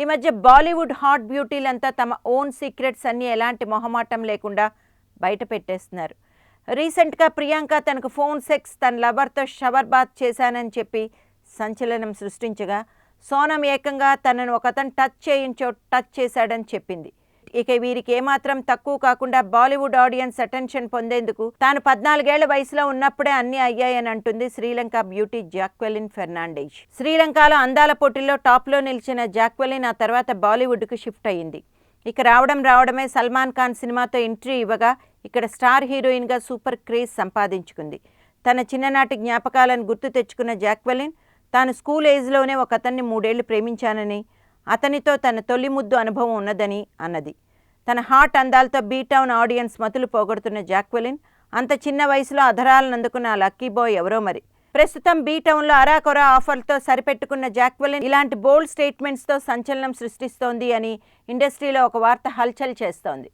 ఈ మధ్య బాలీవుడ్ హాట్ బ్యూటీలంతా తమ ఓన్ సీక్రెట్స్ అన్ని ఎలాంటి మొహమాటం లేకుండా బయట పెట్టేస్తున్నారు. రీసెంట్గా ప్రియాంక తనకు ఫోన్ సెక్స్ తన లవర్తో షవర్ బాత్ చేశానని చెప్పి సంచలనం సృష్టించగా సోనం ఏకంగా తనను ఒకతను టచ్ చేయించో టచ్ చేశాడని చెప్పింది. ఇక వీరికి ఏమాత్రం తక్కువ కాకుండా బాలీవుడ్ ఆడియన్స్ అటెన్షన్ పొందేందుకు తాను పద్నాలుగేళ్ళ వయసులో ఉన్నప్పుడే అన్ని అయ్యాయని అంటుంది శ్రీలంక బ్యూటీ జాక్వెలిన్ ఫెర్నాండేజ్. శ్రీలంకలో అందాల పోటీల్లో టాప్లో నిలిచిన జాక్వెలిన్ ఆ తర్వాత బాలీవుడ్కు షిఫ్ట్ అయింది ఇక రావడం రావడమే సల్మాన్ ఖాన్ సినిమాతో ఎంట్రీ ఇవ్వగా ఇక్కడ స్టార్ హీరోయిన్గా సూపర్ క్రేజ్ సంపాదించుకుంది. తన చిన్ననాటి జ్ఞాపకాలను గుర్తు తెచ్చుకున్న జాక్వెలిన్ తాను స్కూల్ ఏజ్లోనే ఒక అతన్ని మూడేళ్ళు ప్రేమించానని అతనితో తన తొలి ముద్దు అనుభవం ఉన్నదని అన్నది. తన హాట్ అందాలతో బీటౌన్ ఆడియన్స్ మతులు పోగొడుతున్న జాక్వెలిన్ అంత చిన్న వయసులో అధరాలను అందుకున్న ఆ లక్కీ బాయ్ ఎవరో మరి. ప్రస్తుతం బీటౌన్లో అరాకొరా ఆఫర్లతో సరిపెట్టుకున్న జాక్వెలిన్ ఇలాంటి బోల్డ్ స్టేట్మెంట్స్తో సంచలనం సృష్టిస్తోంది అని ఇండస్ట్రీలో ఒక వార్త హల్చల్ చేస్తోంది.